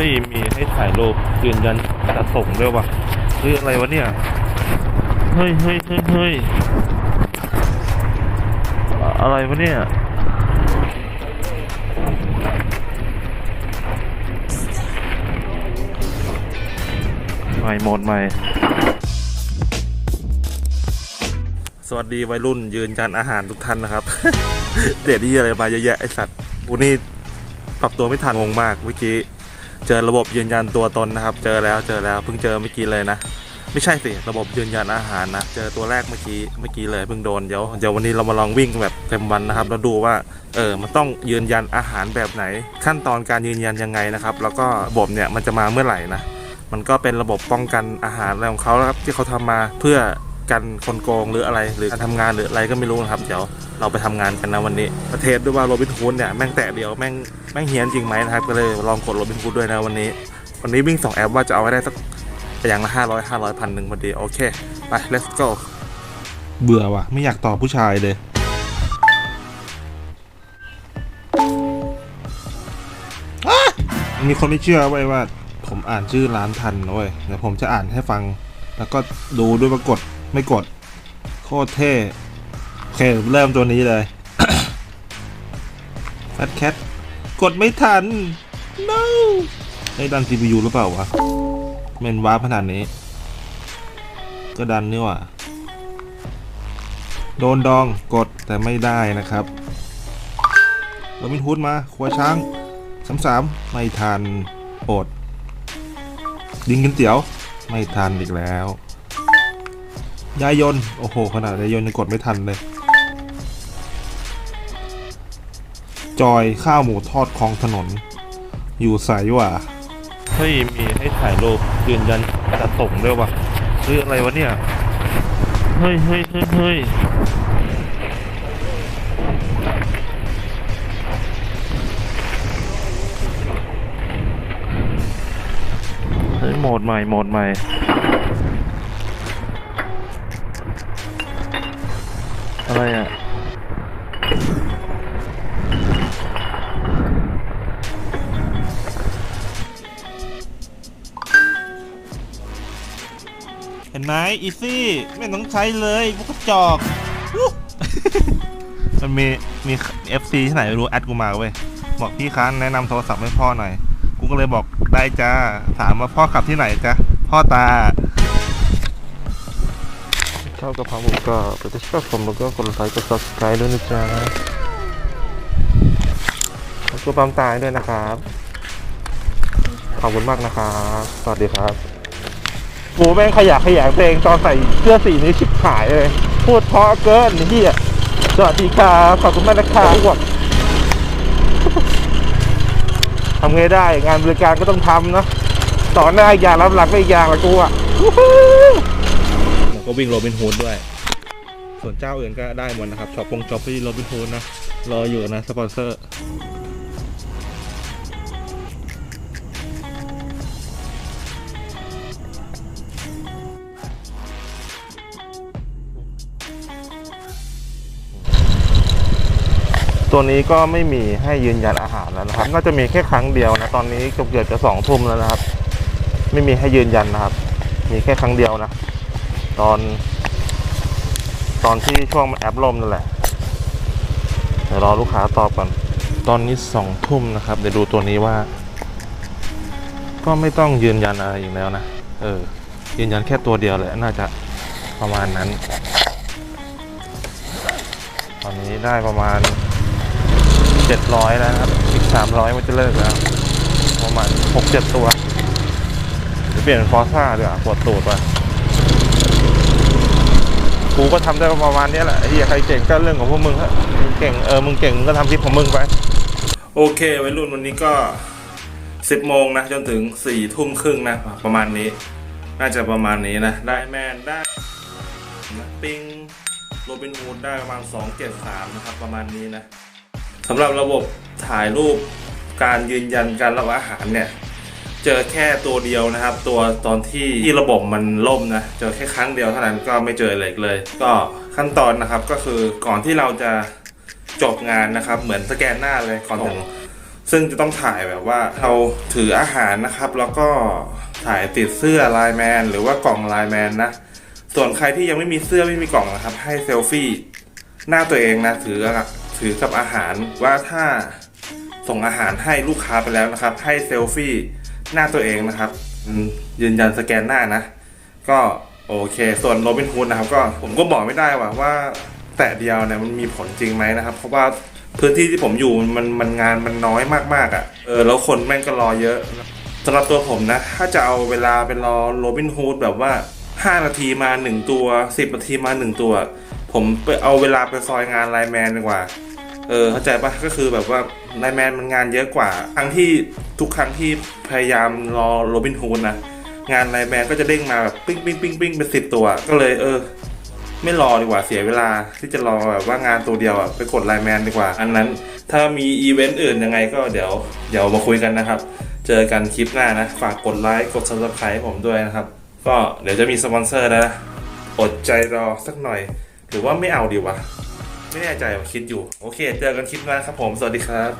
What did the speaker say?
ฮ้ยมีให้ถ่ายรูปยืนยันจะส่งด้วยวะเฮ้ยอะไรวะเนี่ยเฮ้ยเฮ้ยเฮ้ยเฮ้ยอะไรวะเนี่ยใหม่หมดใหม่สวัสดีวัยรุ่นยืนยันอาหารทุกท่านนะครับ เด็ดที่อะไรมาเยอะแยะไอสัตว์กูนี่ปรับตัวไม่ทันงงมากเมื่อกี้ เจอระบบยืนยันตัวตนนะครับ เจอแล้วเจอแล้วเพิ่งเจอเมื่อกี้เลยนะ ไม่ใช่สิระบบยืนยันอาหารนะ เจอตัวแรกเมื่อกี้เมื่อกี้เลยเพิ่งโดนเดี๋ยวเดี๋ยววันนี้เรามาลองวิ่งแบบเต็มวันนะครับแล้วดูว่าเออมันต้องยืนยันอาหารแบบไหน ขั้นตอนการยืนยันยังไงนะครับ แล้วก็ระบบเนี่ยมันจะมาเมื่อไหร่นะมันก็เป็นระบบป้องกันอาหารอะไรของเขาครับที่เขาทำมาเพื่อ กันคนโกงหรืออะไร หรือการทำงานหรืออะไรก็ไม่รู้นะครับ เดี๋ยวเราไปทำงานกันนะวันนี้ประเทศด้วยว่าโรบินฮูดเนี่ยแม่งแตะเดียวแม่งแม่งเฮี้ยนจริงไหมนะครับ ก็เลยลองกดโรบินฮูดด้วยนะวันนี้ วันนี้วิ่งสองแอปว่าจะเอาไว้ได้สักอย่างละห้าร้อยห้าร้อยพันหนึ่งพอดีโอเคไป let's go เบื่อว่ะ ไม่อยากตอบผู้ชายเลย มีคนไม่เชื่อไว้ว่า ผมอ่านชื่อร้านทันนะเว้ยเดี๋ยวผมจะอ่านให้ฟัง แล้วก็ดูด้วยว่ากด ไม่กด โคตรเท่ โอเค เริ่มตัวนี้เลยแฟตแคทกดไม่ทัน no ให้ดัน CPU หรือเปล่าวะเมนวาร์ปขนาดนี้ ก็ดันนี่ว่าโดนดองกดแต่ไม่ได้นะครับโรบินฮูดมาครัวช้างสามสามไม่ทันอด ดิงกินเตี๋ยว ไม่ทันอีกแล้ว ยายนโอ้โห ขนาดยายนยังกดไม่ทันเลย จอยข้าวหมูทอดคลองถนน อยู่ใสว่ะเฮ้ย มีให้ถ่ายรูปยืนยันจะส่งด้วยวะเฮ้ยอะไรวะเนี่ย เฮ้ยเฮ้ยเฮ้ยเฮ้ยเฮ้ยโหมดใหม่โหมดใหม่ ห็นไหมอีซี่ไม่ต้องใช้เลยพวกกระจอกวู้มันมีมี FC ที่ไหนไม่รู้แอดกูมาเว้ยบอกพี่ค้านแนะนำโทรศัพท์ให้พ่อหน่อย กูก็เลยบอกได้จ้า ถามว่าพ่อขับที่ไหนจ้ะพ่อตา ชอบกระเพราหมูกรอบแต่ถ้าชอบผมแล้วก็กดไลค์กด subscribe ด้วยนะจ๊ะขอบคุณปั๊มตายด้วยนะครับ ขอบคุณมากนะครับ สวัสดีครับ กูแม่งขยะขยงตัวเองตอนใส่เสื้อสีนี้ชิบหายเลย พูดเพราะเกินเฮียสวัสดีครับขอบคุณมากนะครับอ้วกทำไงได้ งานบริการก็ต้องทำนาะสอนได้อีกอย่างรับหลังก็อีกอย่างละกูอะก็วิ่งโรบินฮูดด้วย ส่วนเจ้าอื่นก็ได้หมดนะครับช็อปปงช็อปที่โรบินฮูดนะรออยู่นะสปอนเซอร์ ตัวนี้ก็ไม่มีให้ยืนยันอาหารแล้วนะครับ น่าจะมีแค่ครั้งเดียวนะ ตอนนี้เกือบเกือบจะสองทุ่มแล้วนะครับ ไม่มีให้ยืนยันนะครับ มีแค่ครั้งเดียวนะ ตอน ตอนที่ช่วงแอปล่มนั่นแหละ เดี๋ยวรอลูกค้าตอบก่อน ตอนนี้สองทุ่มนะครับ เดี๋ยวดูตัวนี้ว่า ก็ไม่ต้องยืนยันอะไรอีกแล้วนะ เออ ยืนยันแค่ตัวเดียวเลยน่าจะประมาณนั้น ตอนนี้ได้ประมาณ เจ็ดร้อยแล้วนะครับ อีกสามร้อยมันจะเลิกแล้ว ประมาณหกเจ็ดตัวเดี๋ยวเปลี่ยนฟอร์ซ่าดีกว่าปวดตูดว่ะกูก็ทำได้ประมาณนี้แหละไอ้เหี้ยใครเก่งก็เรื่องของพวกมึงฮะมึงเก่งเออมึงเก่งมึงก็ทำคลิปของมึงไป โอเควัยรุ่นวันนี้ก็สิบโมงนะ จนถึงสี่ทุ่มครึ่งนะ ประมาณนี้ น่าจะประมาณนี้นะ ได้แมนได้นะปิงโรบินฮูดได้ประมาณ273นะครับ ประมาณนี้นะ สำหรับระบบถ่ายรูปการยืนยันการรับอาหารเนี่ยเจอแค่ตัวเดียวนะครับ ตัวตอนที่ที่ระบบมันล่มนะเจอแค่ครั้งเดียวเท่านั้นก็ไม่เจอเลยเลย ก็ขั้นตอนนะครับก็คือก่อนที่เราจะจบงานนะครับ เหมือนสแกนหน้าเลยก่อนถึงซึ่งจะต้องถ่ายแบบว่าเราถืออาหารนะครับ แล้วก็ถ่ายติดเสื้อไลแมนหรือว่ากล่องไลแมนนะส่วนใครที่ยังไม่มีเสื้อไม่มีกล่องนะครับ ให้เซลฟี่หน้าตัวเองนะถือ ถือกับอาหารว่าถ้าส่งอาหารให้ลูกค้าไปแล้วนะครับ ให้เซลฟี่หน้าตัวเองนะครับ ยืนยันสแกนหน้านะ ก็โอเค ส่วนโรบินฮูดนะครับ ก็ผมก็บอกไม่ได้ว่าว่าแต่เดียวเนี่ยมันมีผลจริงไหมนะครับ เพราะว่าพื้นที่ที่ผมอยู่มันมันงานมันน้อยมากๆอะ่ะเออแล้วคนแม่งก็รอเยอะสำหรับตัวผมนะ ถ้าจะเอาเวลาไปรอโรบินฮูดแบบว่า 5 นาทีมา 1 ตัว 10 นาทีมา 1 ตัว ผมไปเอาเวลาไปซอยงานไลแมนดีกว่า เออเข้าใจปะก็คือแบบว่าไลน์แมนมันงานเยอะกว่าครั้งที่ทุกครั้งที่พยายามรอโรบินฮูดนะงานไลน์แมนก็จะเด้งมาแบบปิ้งปิ้งปิ้งปิ้งเป็นสิบตัว ก็เลยเออ ไม่รอดีกว่าเสียเวลาที่จะรอแบบว่างานตัวเดียวอะไปกดไลน์แมนดีกว่า อันนั้น ถ้ามีอีเวนต์อื่นยังไงก็เดี๋ยวเดี๋ยวมาคุยกันนะครับ เจอกันคลิปหน้านะ ฝากกดไลค์กด subscribe ให้ผมด้วยนะครับ ก็เดี๋ยวจะมีสปอนเซอร์แล้วนะอดใจรอสักหน่อย หรือว่าไม่เอาดีวะ ไม่แน่ใจว่าคิดอยู่ โอเค เจอกันคลิปหน้าครับผม สวัสดีครับ